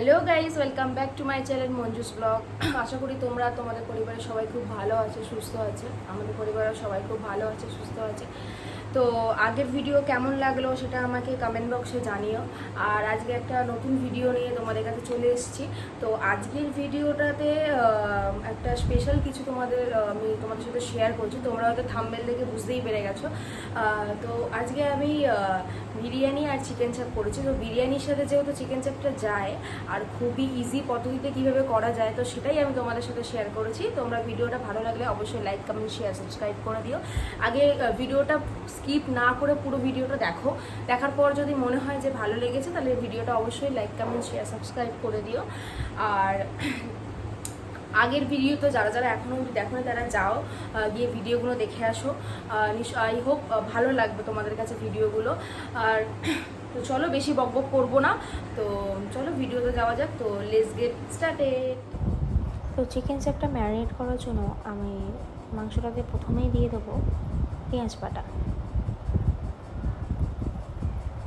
Hello guys welcome back to my channel Manju's blog. আশা করি তোমরা, তোমাদের পরিবারের সবাই খুব ভালো আছে, সুস্থ আছে। আমাদের পরিবারের সবাই খুব ভালো আছে, সুস্থ আছে। তো আগের ভিডিও কেমন লাগল সেটা আমাকে কমেন্ট বক্সে জানিও। আর আজকে একটা নতুন ভিডিও নিয়ে তোমাদের কাছে চলে এসেছি। তো আজকের ভিডিওটাতে একটা স্পেশাল কিছু তোমাদের আমি তোমাদের সাথে শেয়ার করছি। তোমরা হয়তো থাম্বেল দেখে বুঝতেই পেরে গেছো। তো আজকে আমি বিরিয়ানি আর চিকেন চাপ করেছি। তো বিরিয়ানির সাথে যেহেতু চিকেন চাপটা যায়, আর খুবই ইজি পদ্ধতিতে কীভাবে করা যায়, তো সেটাই আমি তোমাদের সাথে শেয়ার করেছি। তোমরা ভিডিওটা ভালো লাগলে অবশ্যই লাইক কমেন্ট শেয়ার সাবস্ক্রাইব করে দিও। আগে ভিডিওটা স্কিপ না করে পুরো ভিডিওটা দেখো। দেখার পর যদি মনে হয় যে ভালো লেগেছে, তাহলে ভিডিওটা অবশ্যই লাইক কমেন্ট শেয়ার সাবস্ক্রাইব করে দিও। আর আগের ভিডিও তো যারা যারা এখনও অবধি দেখো না, তারা যাও গিয়ে ভিডিওগুলো দেখে আসো। আই হোপ ভালো লাগবে তোমাদের কাছে ভিডিওগুলো। আর তো চলো, বেশি বক বক করব না। তো চলো ভিডিওতে যাওয়া যাক। তো লেস গেট স্টার্টেড তো চিকেন চাপটা ম্যারিনেট করার জন্য আমি মাংসটাকে প্রথমেই দিয়ে দেবো পেঁয়াজ বাটা।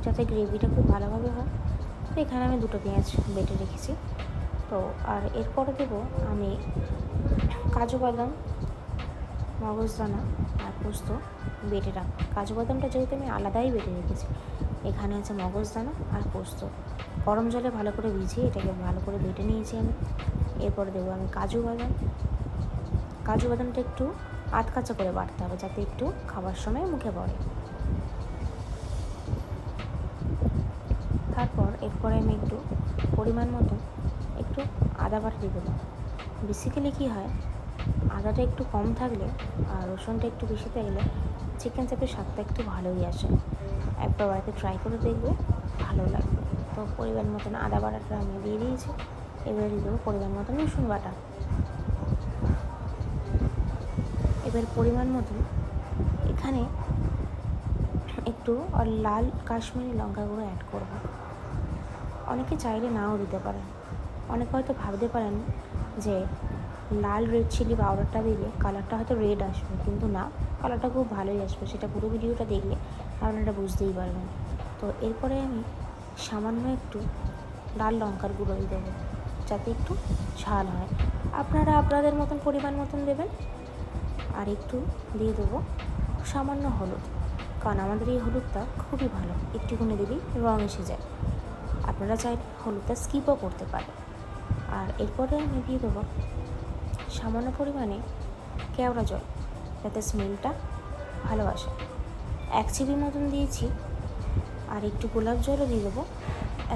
যাতে গ্রেভিটা খুব ভালোভাবে হয়। তো এখানে আমি দুটো পেঁয়াজ বেটে রেখেছি। তো আর এরপরে দেবো আমি কাজু বাদাম, মগজদানা আর পোস্ত বেটে রাখ কাজু বাদামটা যেহেতু আমি আলাদাই বেটে রেখেছি, এখানে আছে মগজদানা আর পোস্ত। গরম জলে ভালো করে ভিজিয়ে এটাকে ভালো করে বেটে নিয়েছি আমি। এরপর দেবো আমি কাজু বাদাম। কাজু বাদামটা একটু আধ কাঁচা করে বাটতে হবে যাতে একটু খাবার সময় মুখে পড়ে। এরপরে আমি একটু পরিমাণ মতো একটু আদা বাটা দিয়ে দেবো বেসিক্যালি কী হয়? আদাটা একটু কম থাকলে আর রসুনটা একটু বেশি থাকলে চিকেন চাপের স্বাদটা একটু ভালোই আসে। একবার বাড়িতে ট্রাই করে দেখবে, ভালো লাগবে। তো পরিমাণ মতন আদা বাটাটা আমি দিয়ে দিয়েছি। এবারে দিয়ে দেবো পরিমাণ মতন রসুন বাটা। এবার পরিমাণ মতন এখানে একটু লাল কাশ্মীরি লঙ্কা গুঁড়ো অ্যাড করব। অনেকে চাইলে নাও দিতে পারেন। অনেকে হয়তো ভাবতে পারেন যে লাল রেড চিলি পাউডারটা দিলে কালারটা হয়তো রেড আসবে, কিন্তু না কালারটা খুব ভালোই আসবে। সেটা পুরো ভিডিওটা দেখলে আপনারা বুঝতেই পারবেন। তো এরপরে আমি সামান্য একটু লাল লঙ্কার গুঁড়ো দিয়ে দেবো, যাতে একটু ঝাল হয়। আপনারা আপনাদের মতন পরিমাণ মতন দেবেন। আর একটু দিয়ে দেবো সামান্য হলুদ, কারণ আমাদের এই হলুদটা খুবই ভালো। একটুখানি দিলেই রং এসে যায়। আপনারা চাইলে হলুদটা স্কিপও করতে পারেন। আর এরপরে আমি দিয়ে দেবো সামান্য পরিমাণে কেওড়া জল, যাতে স্মেলটা ভালো আসে। এক চিবির মতন দিয়েছি, আর একটু গোলাপ জলও দিয়ে দেবো।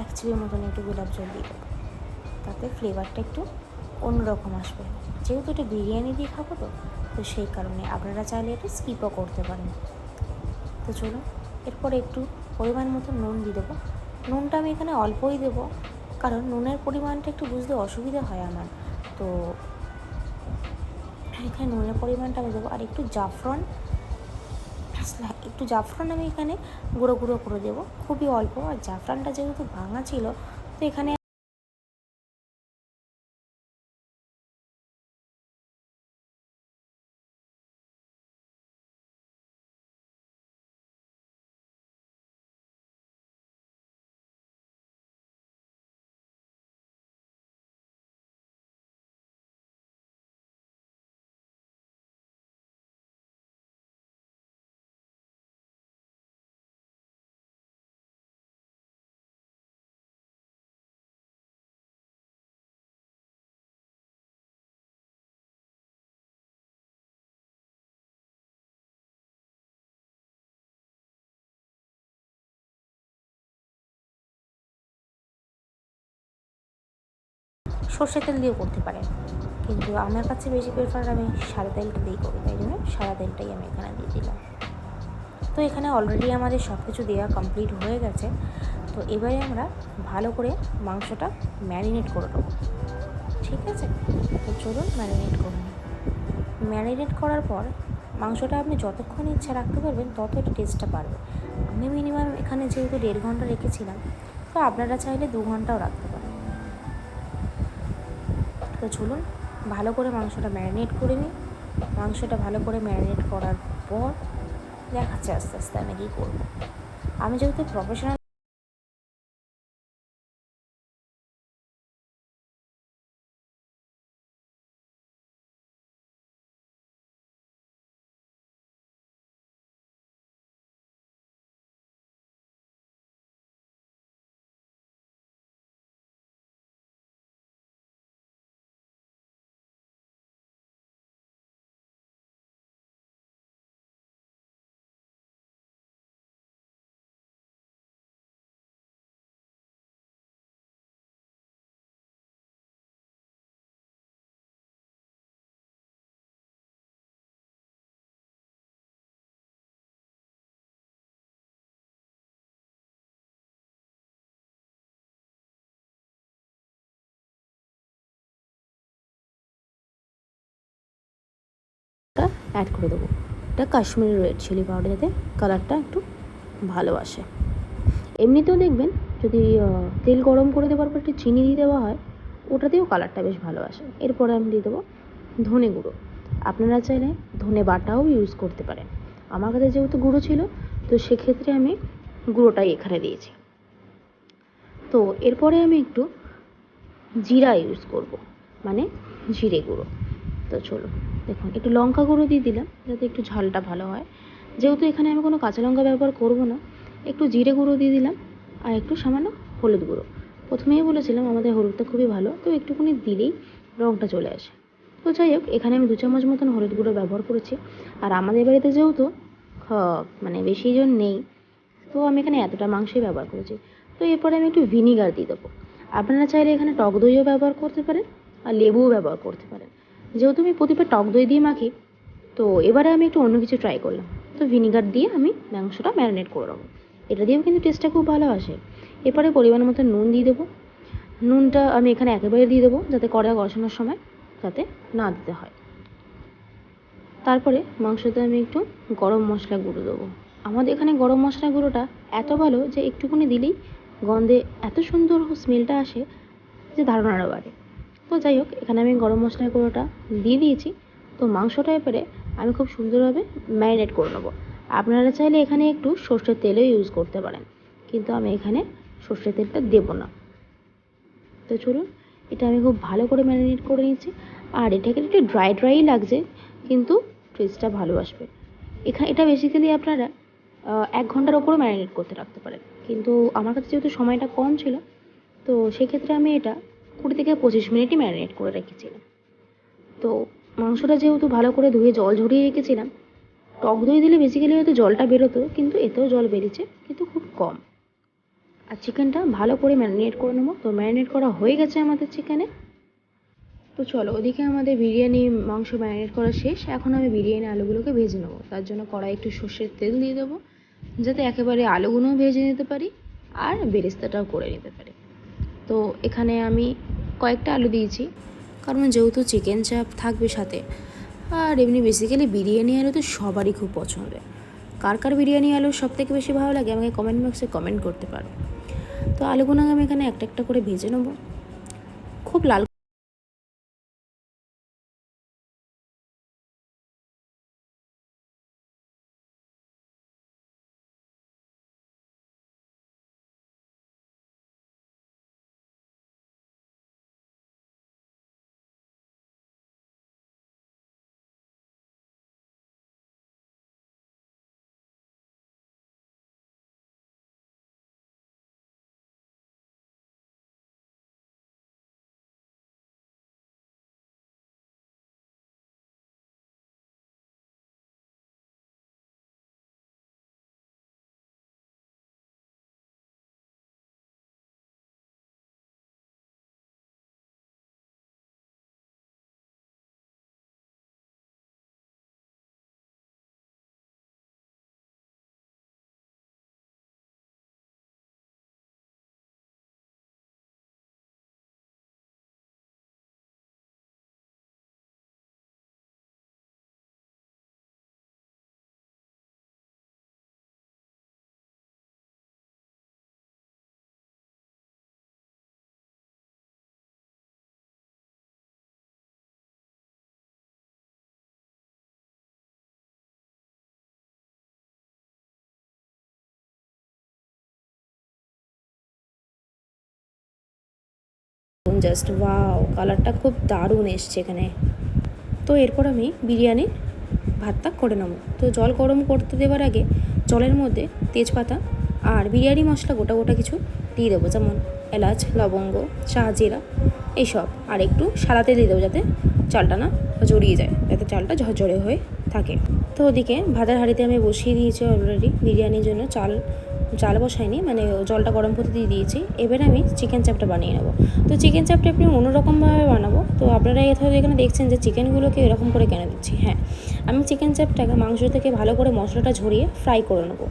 এক চিবির মতন একটু গোলাপ জল দিয়ে দেবো। তাতে ফ্লেভারটা একটু অন্যরকম আসবে। যেহেতু এটা বিরিয়ানি দিয়ে খাব তো তো সেই কারণে আপনারা চাইলে এটা স্কিপও করতে পারেন। তো চলুন, এরপরে একটু পরিমাণ মতো নুন দিয়ে দেবো। নুনটা আমি এখানে অল্পই দেবো, কারণ নুনের পরিমাণটা একটু বুঝতে অসুবিধা হয় আমার। তো এখানে নুনের পরিমাণটা আমি দেবো, আর একটু জাফরান একটু জাফরান আমি এখানে গুঁড়ো গুঁড়ো করে দেবো, খুবই অল্প। আর জাফরানটা যেহেতু ভাঙা ছিল, তো এখানে সর্ষে তেল দিয়েও করতে পারেন। কিন্তু আমার কাছে বেশি প্রেফার আমি সাদা তেলটা দিয়েই করি, তাই জন্য সাদা তেলটাই আমি এখানে দিয়ে দিলাম। তো এখানে অলরেডি আমাদের সব কিছু দেওয়া কমপ্লিট হয়ে গেছে। তো এবারে আমরা ভালো করে মাংসটা ম্যারিনেট করে দেবো ঠিক আছে? তো চলুন ম্যারিনেট করুন ম্যারিনেট করার পর মাংসটা আপনি যতক্ষণ ইচ্ছা রাখতে পারবেন তত এটা টেস্টটা পারবে আমি মিনিমাম এখানে যেহেতু দেড় ঘণ্টা রেখেছিলাম, তো আপনারা চাইলে দু ঘন্টাও রাখতে পারেন। তো চলুন, ভালো করে মাংসটা ম্যারিনেট করে নিই। মাংসটা ভালো করে ম্যারিনেট করার পর দেখাচ্ছে আস্তে আস্তে আমি কী করব। আমি যেহেতু প্রফেশনাল অ্যাড করে দেবো। এটা কাশ্মীরি রেড চিলি পাউডার যাতে কালারটা একটু ভালো আসে। এমনিতেও দেখবেন যদি তেল গরম করে দেওয়ার পর একটু চিনি দিয়ে দেওয়া হয়, ওটাতেও কালারটা বেশ ভালো আসে। এরপরে আমি দিয়ে দেবো ধনে গুঁড়ো। আপনারা চাইলে ধনে বাটাও ইউজ করতে পারেন। আমার কাছে যেহেতু গুঁড়ো ছিল, তো সেক্ষেত্রে আমি গুঁড়োটাই এখানে দিয়েছি। তো এরপরে আমি একটু জিরা ইউজ করব মানে জিরে গুঁড়ো। তো চলো দেখুন, একটু লঙ্কা গুঁড়ো দিয়ে দিলাম, যাতে একটু ঝালটা ভালো হয়। যেহেতু এখানে আমি কোনো কাঁচা লঙ্কা ব্যবহার করব না, একটু জিরে গুঁড়ো দিয়ে দিলাম, আর একটু সামান্য হলুদ গুঁড়ো। প্রথমেই বলেছিলাম আমাদের হলুদটা খুবই ভালো, তো একটুখানি দিলেই রঙটা চলে আসে। তো যাই হোক, এখানে আমি দু চামচ মতন হলুদ গুঁড়ো ব্যবহার করেছি, আর আমাদের বাড়িতে যেহেতু মানে বেশি জন নেই, তো আমি এখানে এতটা মাংসই ব্যবহার করেছি। তো এরপরে আমি একটু ভিনিগার দিয়ে দেবো। আপনারা চাইলে এখানে টক দইও ব্যবহার করতে পারেন, আর লেবুও ব্যবহার করতে পারেন। যেহেতু আমি প্রতিবার টক দই দিয়ে মাখি, তো এবারে আমি একটু অন্য কিছু ট্রাই করলাম। তো ভিনিগার দিয়ে আমি মাংসটা ম্যারিনেট করে রাখব এটা দিয়েও কিন্তু টেস্টটা খুব ভালো আসে। এরপরে পরিমাণ মতো নুন দিয়ে দেবো। নুনটা আমি এখানে একেবারে দিয়ে দেবো, যাতে কড়া কষানোর সময় যাতে না দিতে হয়। তারপরে মাংসতে আমি একটু গরম মশলা গুঁড়ো দেবো। আমাদের এখানে গরম মশলা গুঁড়োটা এত ভালো যে একটুখানি দিলেই গন্ধে এত সুন্দর স্মেলটা আসে যে ধারণাটা বাড়ে। তো যাই হোক, এখানে আমি গরম মশলা গুঁড়োটা দিয়ে দিয়েছি। তো মাংসটা এবারে আমি খুব সুন্দরভাবে ম্যারিনেট করে নেব। আপনারা চাইলে এখানে একটু সর্ষের তেলও ইউজ করতে পারেন, কিন্তু আমি এখানে সর্ষের তেলটা দেবো না। তো চলুন, এটা আমি খুব ভালো করে ম্যারিনেট করে নিয়েছি আর এটাকে একটু ড্রাই ড্রাই লাগছে, কিন্তু টেস্টটা ভালো আসবে। এখানে এটা বেসিক্যালি আপনারা এক ঘণ্টার ওপরও ম্যারিনেট করতে রাখতে পারেন। কিন্তু আমার কাছে যেহেতু সময়টা কম ছিল, তো সেক্ষেত্রে আমি এটা কুড়ি থেকে পঁচিশ মিনিটই ম্যারিনেট করে রেখেছিলাম। তো মাংসটা যেহেতু ভালো করে ধুয়ে জল ঝরিয়ে রেখেছিলাম, টক দই দিলে বেসিক্যালি হয়তো জলটা বেরোতো, কিন্তু এতেও জল বেরিয়েছে, কিন্তু খুব কম। আর চিকেনটা ভালো করে ম্যারিনেট করে নেব। তো ম্যারিনেট করা হয়ে গেছে আমাদের চিকেনে তো চলো, ওদিকে আমাদের বিরিয়ানি, মাংস ম্যারিনেট করা শেষ। এখন আমি বিরিয়ানি আলুগুলোকে ভেজে নেব। তার জন্য কড়াই একটু সর্ষের তেল দিয়ে দেবো, যাতে একেবারে আলুগুলোও ভেজে নিতে পারি আর বেরেস্তাটাও করে নিতে পারি। তো এখানে আমি কয়েকটা আলু দিয়েছি। কারণ যেহেতু চিকেন চাপ থাকবে সাথে। আর এমনি বেসিক্যালি বিরিয়ানি আলু তো সবারই খুব পছন্দের। কার কার বিরিয়ানি আলু সব থেকে বেশি ভালো লাগে আমাকে কমেন্ট বক্সে কমেন্ট করতে পারো। তো আলুগুলো আমি এখানে একটা একটা করে ভেজে নেব। খুব লাল জাস্ট ওয়াও কালারটা খুব দারুণ এসছে এখানে। তো এরপর আমি বিরিয়ানির ভাতটা করে নেব। তো জল গরম করতে দেওয়ার আগে জলের মধ্যে তেজপাতা আর বিরিয়ানি মশলা গোটা গোটা কিছু দিয়ে দেবো, যেমন এলাচ, লবঙ্গ শাহজিরা এইসব। আর একটু সাদাতে দিয়ে দেবো যাতে চালটা না জড়িয়ে যায়, যাতে চালটা ঝরঝরে হয়ে থাকে। তো ওদিকে ভাতের হাঁড়িতে আমি বসিয়ে দিয়েছি অলরেডি বিরিয়ানির জন্য চাল চাল বসাইনি মানে জলটা গরম করতে দিয়ে দিয়েছি। এবারে আমি চিকেন চাপটা বানিয়ে নেব। তো চিকেন চাপটা আপনি অন্যরকমভাবে বানাবো। তো আপনারা হয়তো এখানে দেখছেন যে চিকেনগুলোকে এরকম করে কেন দিচ্ছি হ্যাঁ। আমি চিকেন চাপটাকে মাংস থেকে ভালো করে মশলাটা ঝরিয়ে ফ্রাই করে নেব।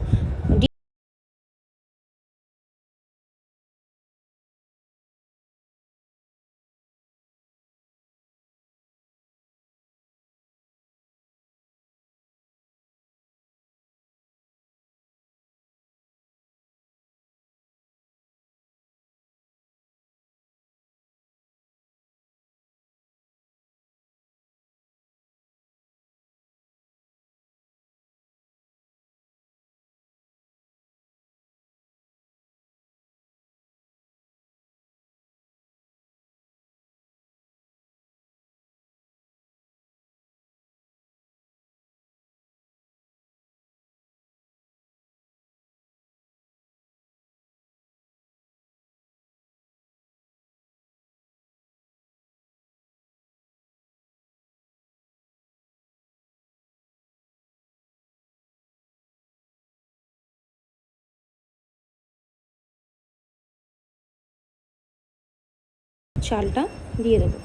চালটা দিয়ে দেবো।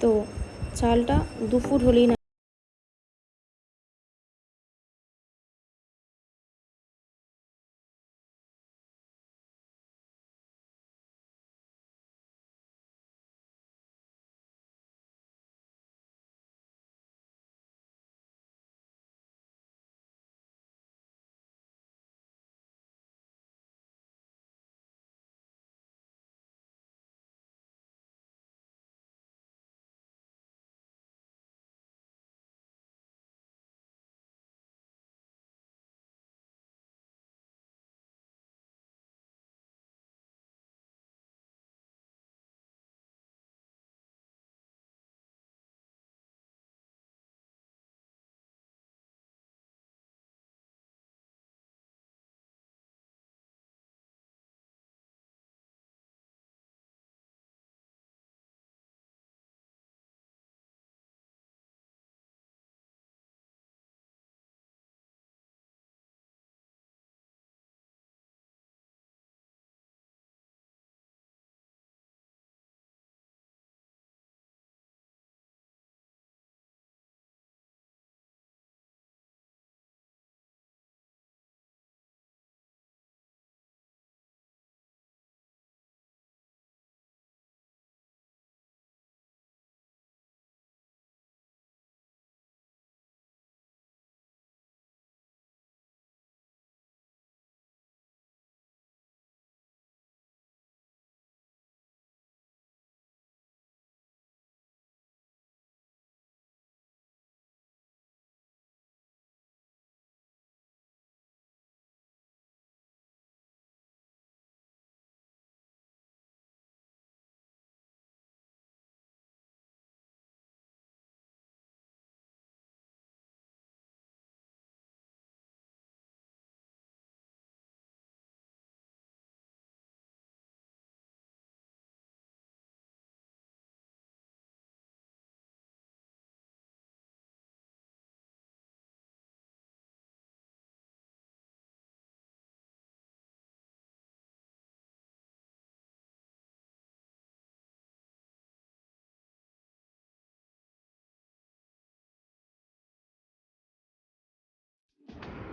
তো চালটা দুপুর হলেই না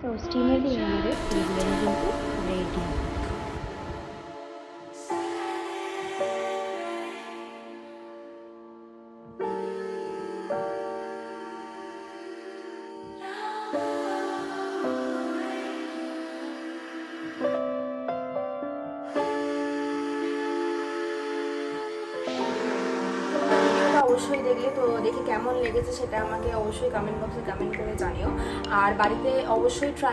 তো স্টিমে দিয়ে আমাদের বিরিয়ানি কিন্তু রেডি অবশ্যই দেখলে তো দেখি কেমন লেগেছে সেটা আমাকে অবশ্যই কমেন্ট বক্সে কমেন্ট করে জানিও। আর বাড়িতে অবশ্যই ট্রাই